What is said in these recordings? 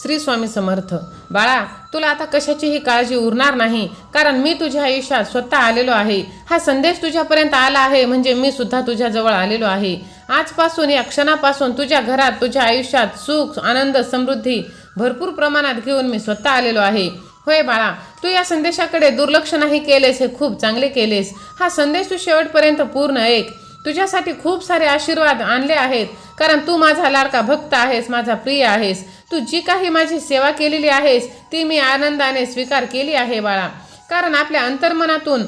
श्री स्वामी समर्थ बाळा तुला आता कशाचीही काळजी उरणार नाही कारण मी तुझ्या आयुष्यात स्वतः आलेलो आहे. हा संदेश तुझ्यापर्यंत आला आहे म्हणजे मी सुद्धा तुझ्याजवळ आलेलो आहे. आजपासून या क्षणापासून तुझ्या घरात तुझ्या आयुष्यात सुख आनंद समृद्धी भरपूर प्रमाणात घेऊन मी स्वतः आलेलो आहे. होय बाळा तू या संदेशाकडे दुर्लक्ष नाही केलेस हे खूप चांगले केलेस. हा संदेश तू शेवटपर्यंत पूर्ण ऐक. तुझ्यासाठी खूप सारे आशीर्वाद आणले आहेत. कारण तू माझा लाडका भक्त आहेस माझा प्रिय आहेस. तू जी काही माझी सेवा केलेली आहेस ती मी आनंदाने स्वीकार केली आहे बाळा. कारण आपल्या अंतर्मनातून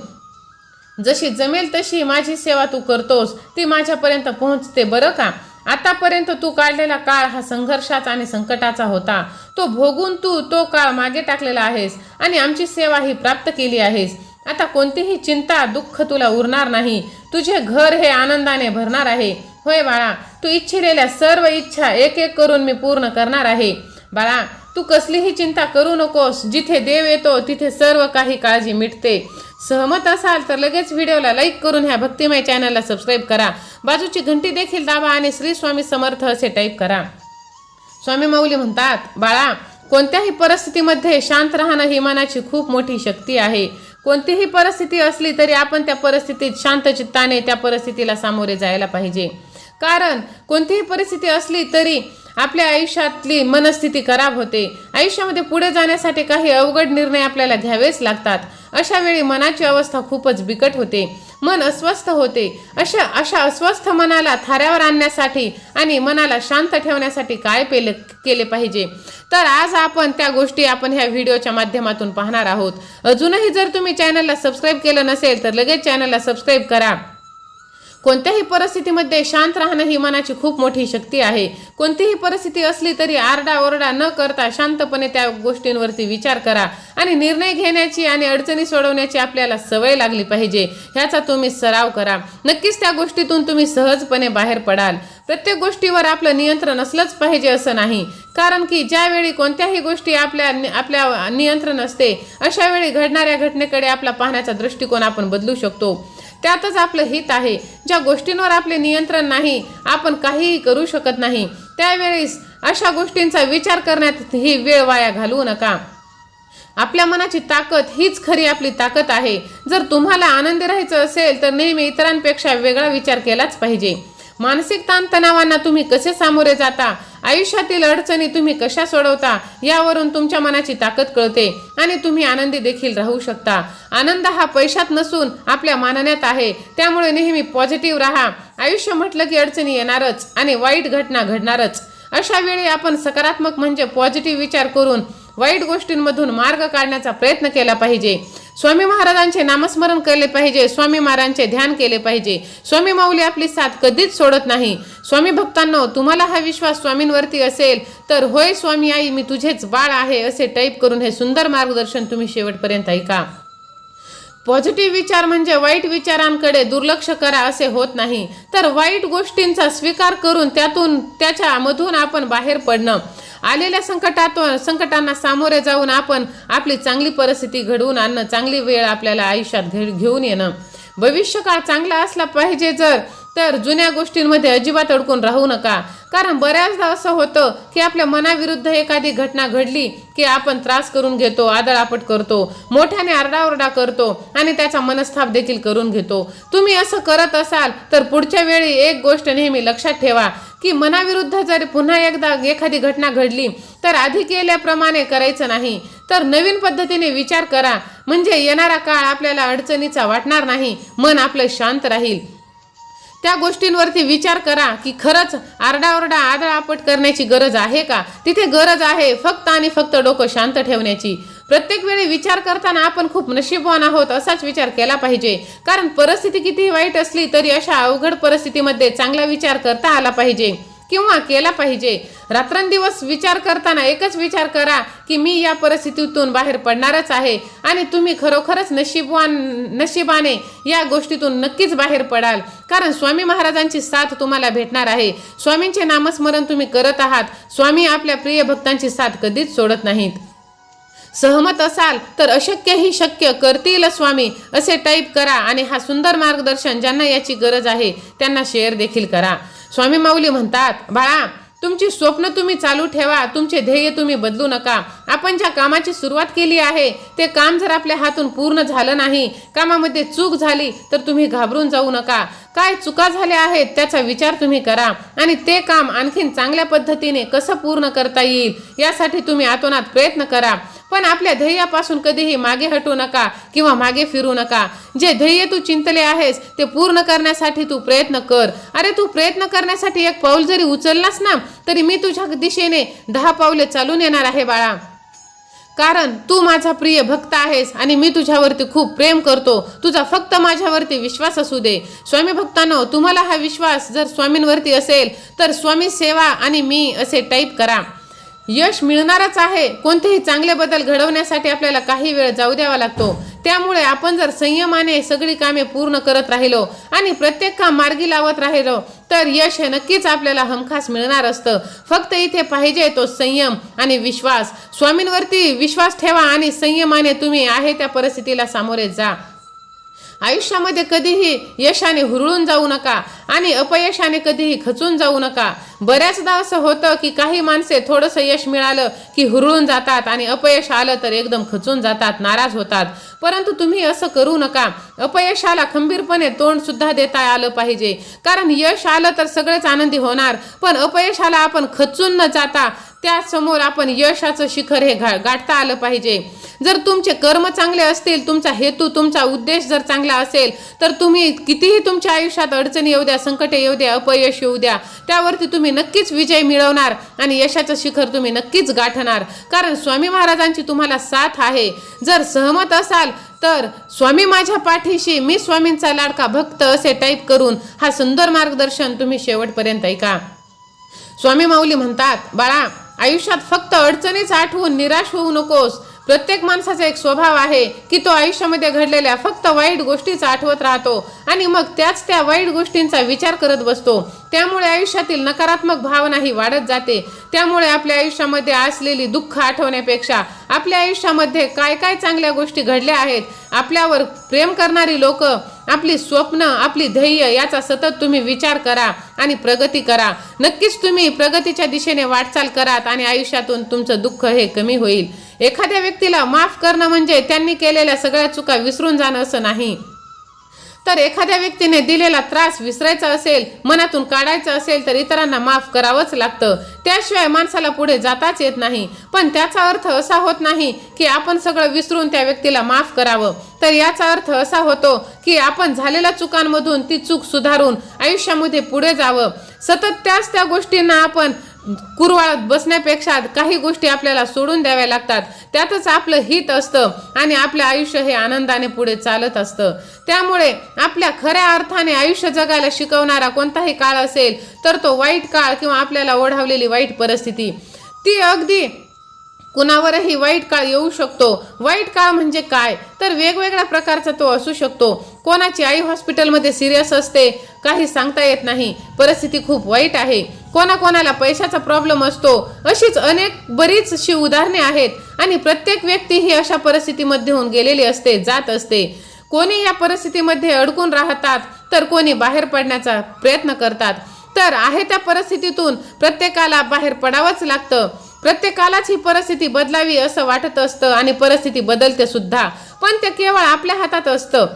जशी जमेल तशी माझी सेवा तू करतोस ती माझ्यापर्यंत पोहोचते बरं का? आतापर्यंत तू काढलेला काळ हा संघर्षाचा आणि संकटाचा होता. तो भोगून तू तो काळ मागे टाकलेला आहेस आणि आमची सेवा ही प्राप्त केली आहेस. आता कोणतीही चिंता दुःख तुला उरणार नाही. तुझे घर हे आनंदाने भरणार आहे. होय बाळा तू इच्छिलेल्या सर्व इच्छा एक एक करून मी पूर्ण करणार आहे. बाळा तू कसलीही चिंता करू नकोस. जिथे देव येतो तिथे सर्व काही काळजी मिटते. सहमत असाल तर लगेच व्हिडिओला लाईक करून ह्या भक्तिमय चॅनलला सबस्क्राईब करा. बाजूची घंटी देखील दाबा आणि श्री स्वामी समर्थ असे टाईप करा. स्वामी माऊली म्हणतात बाळा कोणत्याही परिस्थितीमध्ये शांत राहणं ही मनाची खूप मोठी शक्ती आहे. कोणतीही परिस्थिती असली तरी आपण त्या परिस्थितीत शांत चित्ताने त्या परिस्थितीला सामोरे जायला पाहिजे. कारण कोणतीही परिस्थिती असली तरी आपल्या आयुष्यातली मनस्थिती खराब होते. आयुष्यामध्ये पुढे जाण्यासाठी काही अवघड निर्णय आपल्याला घ्यावेच लागतात. अशा वेळी मनाची अवस्था खूपच बिकट होते. मन अस्वस्थ होते. अशा अशा अस्वस्थ मनाला थाऱ्यावर आणण्यासाठी आणि मनाला शांत ठेवण्यासाठी काय पेले केले पाहिजे? तर आज आपण त्या गोष्टी आपण ह्या व्हिडिओच्या माध्यमातून पाहणार आहोत. अजूनही जर तुम्ही चॅनलला सबस्क्राईब केलं नसेल तर लगेच चॅनलला सबस्क्राईब करा. कोणत्याही परिस्थितीमध्ये शांत राहणं ही मनाची खूप मोठी शक्ती आहे. कोणतीही परिस्थिती असली तरी आरडाओरडा न करता शांतपणे त्या गोष्टींवरती विचार करा आणि निर्णय घेण्याची आणि अडचणी सोडवण्याची आपल्याला सवय लागली पाहिजे. ह्याचा तुम्ही सराव करा. नक्कीच त्या गोष्टीतून तुम्ही सहजपणे बाहेर पडाल. प्रत्येक गोष्टीवर आपलं नियंत्रण असलंच पाहिजे असं नाही. कारण की ज्यावेळी कोणत्याही गोष्टी आपल्या आपल्या नियंत्रण असते अशावेळी घडणाऱ्या घटनेकडे आपला पाहण्याचा दृष्टिकोन आपण बदलू शकतो. त्यातच आपलं हित आहे. ज्या गोष्टींवर आपले नियंत्रण नाही आपण काहीही करू शकत नाही. त्यावेळेस अशा गोष्टींचा विचार करण्यात ही वेळ वाया घालवू नका. आपल्या मनाची ताकद हीच खरी आपली ताकद आहे. जर तुम्हाला आनंदी राहायचं असेल तर नेहमी इतरांपेक्षा वेगळा विचार केलाच पाहिजे. मानसिक ताणतणावांना तुम्ही कसे सामोरे जाता? आयुष्यातील अडचणी तुम्ही कशा सोडवता? यावरून तुमच्या मनाची ताकद कळते आणि तुम्ही आनंदी देखील राहू शकता. आनंद हा पैशात नसून आपल्या मानण्यात आहे. त्यामुळे नेहमी पॉझिटिव्ह राहा. आयुष्य म्हटलं की अडचणी येणारच आणि वाईट घटना घडणारच. अशा वेळी आपण सकारात्मक म्हणजे पॉझिटिव्ह विचार करून वाईट गोष्टींमधून मार्ग काढण्याचा प्रयत्न केला पाहिजे. स्वामी महाराजांचे नामस्मरण केले पाहिजे स्वामी महाराजांचे ध्यान केले पाहिजे. स्वामी माऊली आपली साथ कधीच सोडत नाही. स्वामी भक्तांनो तुम्हाला हा विश्वास स्वामींवरती असेल तर होय स्वामी आई मी तुझेच बाळ आहे असे टाईप करून हे सुंदर मार्गदर्शन तुम्ही शेवटपर्यंत ऐका. पॉझिटिव्ह विचार म्हणजे वाईट विचारांकडे दुर्लक्ष करा असे होत नाही. तर वाईट गोष्टींचा स्वीकार करून त्यातून त्याच्यामधून आपण बाहेर पडणं. आलेल्या संकटातून संकटांना सामोरे जाऊन आपण आपली चांगली परिस्थिती घडवून आणणं चांगली वेळ आपल्याला आयुष्यात घे घेऊन येणं. भविष्यकाळ चांगला असला पाहिजे जर तर जुन्या गोष्टींमध्ये अजिबात अडकून राहू नका. कारण बऱ्याचदा असं होतं की आपल्या मनाविरुद्ध एखादी घटना घडली की आपण त्रास करून घेतो आदळापट करतो मोठ्याने आरडाओरडा करतो आणि त्याचा मनस्ताप देखील करून घेतो. तुम्ही असं करत असाल तर पुढच्या वेळी एक गोष्ट नेहमी लक्षात ठेवा. की मनाविरुद्ध जर पुन्हा एकदा एखादी घटना घडली तर आधी केल्याप्रमाणे करायचं नाही. तर नवीन पद्धतीने विचार करा. म्हणजे येणारा काळ आपल्याला अडचणीचा वाटणार नाही. मन आपलं शांत राहील. त्या गोष्टींवरती विचार करा की खरंच आरडाओरडा आदळापट करण्याची गरज आहे का? तिथे गरज आहे फक्त आणि फक्त डोकं शांत ठेवण्याची. प्रत्येक वेळी विचार करताना आपण खूप नशीबवान आहोत असाच विचार केला पाहिजे. कारण परिस्थिती कितीही वाईट असली तरी अशा अवघड परिस्थितीमध्ये चांगला विचार करता आला पाहिजे. किंवा केला पाहिजे. रात्रंदिवस विचार करताना एकच विचार करा की मी या परिस्थितीतून बाहेर पडणारच आहे आणि तुम्ही खरोखरच नशीबवान नशिबाने या गोष्टीतून नक्कीच बाहेर पडाल. कारण स्वामी महाराजांची साथ तुम्हाला भेटणार आहे. स्वामींचे नामस्मरण तुम्ही करत आहात. स्वामी आपल्या प्रिय भक्तांची साथ कधीच सोडत नाहीत. सहमत असाल तर अशक्यही शक्य करतील स्वामी असे टाईप करा आणि हा सुंदर मार्गदर्शन ज्यांना याची गरज आहे त्यांना शेअर देखील करा. स्वामी माऊली म्हणतात बाळा तुमची स्वप्न तुम्ही चालू ठेवा तुमचे ध्येय तुम्ही बदलू नका. आपण ज्या कामाची सुरुवात केली आहे ते काम जर आपल्या हातून पूर्ण झालं नाही कामामध्ये चूक झाली तर तुम्ही घाबरून जाऊ नका. काय चुका झाल्या आहेत त्याचा विचार तुम्ही करा. आणि ते काम आणखीन चांगल्या पद्धतीने कसं पूर्ण करता येईल यासाठी तुम्ही आतोनात प्रयत्न करा. पण आपल्या ध्येयापासून कधीही मागे हटू नका किंवा मागे फिरू नका. जे ध्येय तू चिंतले आहेस ते पूर्ण करण्यासाठी तू प्रयत्न कर. अरे तू प्रयत्न करण्यासाठी एक पाऊल जरी उचललास ना तरी मी तुझ्या दिशेने दहा पावले चालून येणार आहे बाळा. कारण तू माझा प्रिय भक्त आहेस आणि मी तुझ्यावरती खूप प्रेम करतो. तुझा फक्त माझ्यावरती विश्वास असू दे. स्वामी भक्तांनो तुम्हाला हा विश्वास जर स्वामींवरती असेल तर स्वामी सेवा आणि मी असे टाईप करा. यश मिळणारच आहे. कोणतेही चांगले बदल घडवण्यासाठी आपल्याला काही वेळ जाऊ द्यावा लागतो. त्यामुळे आपण जर संयमाने सगळी कामे पूर्ण करत राहिलो आणि प्रत्येक काम मार्गी लावत राहिलो तर यश हे नक्कीच आपल्याला हमखास मिळणार असतं. फक्त इथे पाहिजे तो संयम आणि विश्वास. स्वामींवरती विश्वास ठेवा आणि संयमाने तुम्ही आहे त्या परिस्थितीला सामोरे जा. आयुष्यामध्ये कधीही यशाने हुरळून जाऊ नका आणि अपयशाने कधीही खचून जाऊ नका. बऱ्याचदा असं होतं की काही माणसे थोडंसं यश मिळालं की हुरळून जातात आणि अपयश आलं तर एकदम खचून जातात नाराज होतात. परंतु तुम्ही असं करू नका. अपयशाला खंबीरपणे तोंडसुद्धा देता आलं पाहिजे. कारण यश आलं तर सगळेच आनंदी होणार पण अपयशाला आपण खचून न जाता त्यासमोर आपण यशाचं शिखर हे घा गाठता आलं पाहिजे. जर तुमचे कर्म चांगले असतील तुमचा हेतू तुमचा उद्देश जर चांगला असेल तर तुम्ही कितीही तुमच्या आयुष्यात अडचणी येऊ द्या संकटे येऊ द्या अपयश येऊ द्या त्यावरती तुम्ही नक्कीच विजय मिळवणार आणि यशाचं शिखर तुम्ही नक्कीच गाठणार. कारण स्वामी महाराजांची तुम्हाला साथ आहे. जर सहमत असाल तर स्वामी माझ्या पाठीशी मी स्वामींचा लाडका भक्त असे टाईप करून हा सुंदर मार्गदर्शन तुम्ही शेवटपर्यंत ऐका. स्वामी माऊली म्हणतात बाळा आयुष्यात फक्त अडचणीच आठवून निराश होऊ नकोस. प्रत्येक माणसाचा एक स्वभाव आहे की तो आयुष्यामध्ये घडलेल्या फक्त वाईट गोष्टीच आठवत राहतो आणि मग त्याच त्या वाईट गोष्टींचा विचार करत बसतो. त्यामुळे आयुष्यातील नकारात्मक भावनाही वाढत जाते. त्यामुळे आपल्या आयुष्यामध्ये असलेली दुःख आठवण्यापेक्षा आपल्या आयुष्यामध्ये काय काय चांगल्या गोष्टी घडल्या आहेत आपल्यावर प्रेम करणारी लोक आपली स्वप्न आपली ध्येय याचा सतत तुम्ही विचार करा आणि प्रगती करा. नक्कीच तुम्ही प्रगतीच्या दिशेने वाटचाल करात आणि आयुष्यातून तुमचं दुःख हे कमी होईल. एखाद्या व्यक्तीला माफ करणं म्हणजे त्यांनी केलेल्या सगळ्या चुका विसरून जाणं असं नाही. तर एखाद्या व्यक्तीने दिलेला त्रास विसरायचा असेल मनातून काढायचा असेल तर इतरांना माफ करावंच लागतं. त्याशिवाय माणसाला पुढे जाताच येत नाही. पण त्याचा अर्थ असा होत नाही की आपण सगळं विसरून त्या व्यक्तीला माफ करावं. तर याचा अर्थ असा होतो की आपण झालेल्या चुकांमधून ती चूक सुधारून आयुष्यामध्ये पुढे जावं. सतत त्याच त्या गोष्टींना आपण कुरवाळत बसण्यापेक्षा काही गोष्टी आपल्याला सोडून द्याव्या लागतात. त्यातच आपलं हित असतं आणि आपलं आयुष्य हे आनंदाने पुढे चालत असतं. त्यामुळे आपल्या खऱ्या अर्थाने आयुष्य जगायला शिकवणारा कोणताही काळ असेल तर तो वाईट काळ किंवा आपल्याला ओढावलेली वाईट परिस्थिती. ती अगदी कुणावरही वाईट काळ येऊ शकतो. वाईट काळ म्हणजे काय? तर वेगवेगळ्या प्रकारचा तो असू शकतो. कोणाची आई हॉस्पिटलमध्ये सिरियस असते काही सांगता येत नाही. परिस्थिती खूप वाईट आहे. कोणाकोणाला पैशाचा प्रॉब्लेम असतो अशीच अनेक बरीच अशी उदाहरणे आहेत आणि प्रत्येक व्यक्ती ही अशा परिस्थितीमध्ये होऊन गेलेली असते जात असते. कोणी या परिस्थितीमध्ये अडकून राहतात तर कोणी बाहेर पडण्याचा प्रयत्न करतात. तर आहे त्या परिस्थितीतून प्रत्येकाला बाहेर पडावंच लागतं. प्रत्येकालाच ही परिस्थिती बदलावी असं वाटत असतं आणि परिस्थिती बदलते सुद्धा. पण ते केवळ आपल्या हातात असतं.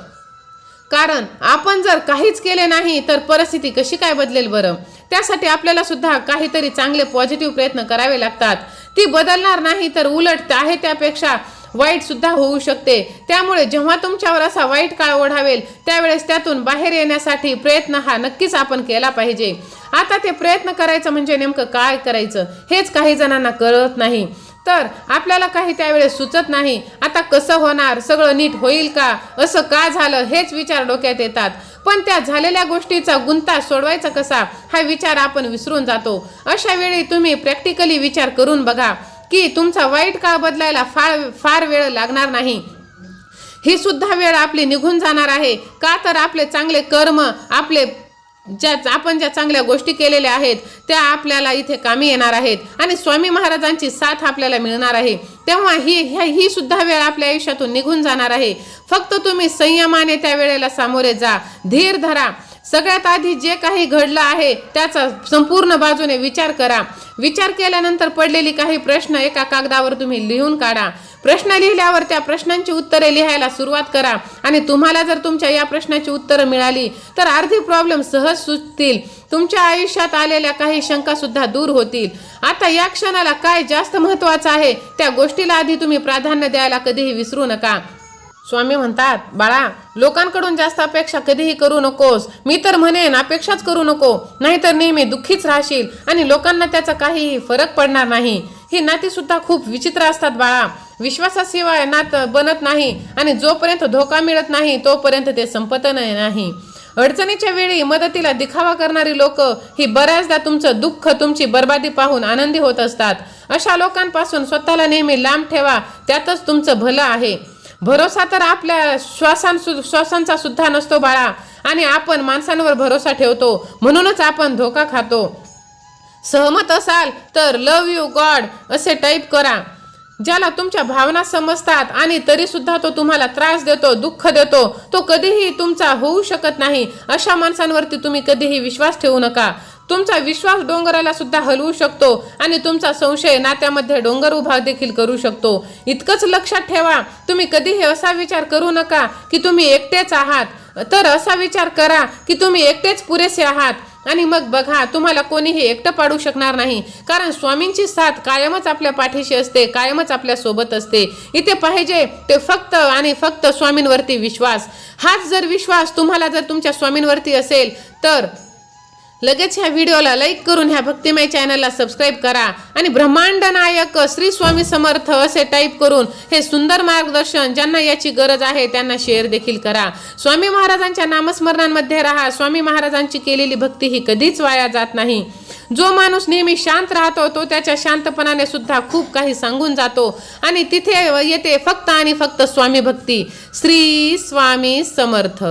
कारण आपण जर काहीच केले नाही तर परिस्थिती कशी काय बदलेल बरं? त्यासाठी आपल्याला सुद्धा काहीतरी चांगले पॉझिटिव्ह प्रयत्न करावे लागतात. ती बदलणार नाही तर उलट आहे त्यापेक्षा वाईट सुद्धा होऊ शकते. त्यामुळे जेव्हा तुमच्यावर असा वाईट काळ ओढावेल त्यावेळेस त्यातून बाहेर येण्यासाठी प्रयत्न हा नक्कीच आपण केला पाहिजे. आता ते प्रयत्न करायचं म्हणजे नेमकं काय करायचं? हेच काही जणांना कळत नाही. तर आपल्याला काही त्यावेळेस सुचत नाही. आता कसं होणार? सगळं नीट होईल का? असं का झालं? हेच विचार डोक्यात येतात. पण त्या झालेल्या गोष्टीचा गुंता सोडवायचा कसा? हा विचार आपण विसरून जातो. अशा वेळी तुम्ही प्रॅक्टिकली विचार करून बघा की तुमचा वाईट काळ बदलायला फार फार वेळ लागणार नाही. ही सुद्धा वेळ आपली निघून जाणार आहे. का तर आपले चांगले कर्म आपले ज्या आपण ज्या चांगल्या गोष्टी केलेल्या आहेत त्या आपल्याला इथे कामी येणार आहेत. आणि स्वामी महाराजांची साथ आपल्याला मिळणार आहे. तेव्हा ही ह्या- ही सुद्धा वेळ आपल्या आयुष्यातून निघून जाणार आहे. फक्त तुम्ही संयमाने त्या वेळेला सामोरे जा. धीर धरा. सगळ्यात आधी जे काही घडलं आहे त्याचा संपूर्ण बाजूने विचार करा. विचार केल्यानंतर पडलेली काही प्रश्न एका कागदावर तुम्ही लिहून काढा. प्रश्न लिहिल्यावर त्या प्रश्नांची उत्तरे लिहायला सुरुवात करा. आणि तुम्हाला जर तुमच्या या प्रश्नाची उत्तरं मिळाली तर अर्धी प्रॉब्लेम सहज सुटतील. तुमच्या आयुष्यात आलेल्या काही शंका सुद्धा दूर होतील. आता या क्षणाला काय जास्त महत्त्वाचं आहे त्या गोष्टीला आधी तुम्ही प्राधान्य द्यायला कधीही विसरू नका. स्वामी म्हणतात बाळा लोकांकडून जास्त अपेक्षा कधीही करू नकोस. मी तर म्हणेन अपेक्षाच करू नको. नाहीतर नेहमी दुःखीच राहशील आणि लोकांना त्याचा काहीही फरक पडणार नाही. ही नाती सुद्धा खूप विचित्र असतात बाळा. विश्वासाशिवाय नात बनत नाही आणि जोपर्यंत धोका मिळत नाही तोपर्यंत ते संपत नाही. अडचणीच्या वेळी मदतीला दिखावा करणारी लोक ही बऱ्याचदा तुमचं दुःख तुमची बर्बादी पाहून आनंदी होत असतात. अशा लोकांपासून स्वतःला नेहमी लांब ठेवा. त्यातच तुमचं भलं आहे. भरोसा तर आपल्या श्वासां श्वासांचा सुद्धा नसतो बाळा. आणि आपण माणसांवर भरोसा ठेवतो म्हणूनच आपण धोका खातो. सहमत असाल तर लव यू गॉड असे टाईप करा. ज्याला तुमच्या भावना समजतात आणि तरीसुद्धा तो तुम्हाला त्रास देतो दुःख देतो तो कधीही तुमचा होऊ शकत नाही. अशा माणसांवरती तुम्ही कधीही विश्वास ठेवू नका. तुमचा विश्वास डोंगराला सुद्धा हलवू शकतो आणि तुमचा संशय नात्यामध्ये डोंगर उभा देखील करू शकतो. इतकंच लक्षात ठेवा तुम्ही कधीही असा विचार करू नका की तुम्ही एकटेच आहात. तर असा विचार करा की तुम्ही एकटेच पुरेसे आहात. आणि मग बघा तुम्हाला कोणीही एकटं पाडू शकणार नाही. कारण स्वामींची साथ कायमच आपल्या पाठीशी असते कायमच आपल्यासोबत असते. इथे पाहिजे ते फक्त आणि फक्त स्वामींवरती विश्वास. हाच जर विश्वास तुम्हाला जर तुमच्या स्वामींवरती असेल तर लगेच ह्या व्हिडिओला लाईक करून ह्या भक्तिमय चॅनलला सबस्क्राईब करा आणि ब्रह्मांड नायक श्री स्वामी समर्थ असे टाईप करून हे सुंदर मार्गदर्शन ज्यांना याची गरज आहे त्यांना शेअर देखील करा. स्वामी महाराजांच्या नामस्मरणांमध्ये राहा. स्वामी महाराजांची केलेली भक्ती ही कधीच वाया जात नाही. जो माणूस नेहमी शांत राहतो तो त्याच्या शांतपणाने सुद्धा खूप काही सांगून जातो आणि तिथे येते फक्त आणि फक्त स्वामी भक्ती. श्री स्वामी समर्थ.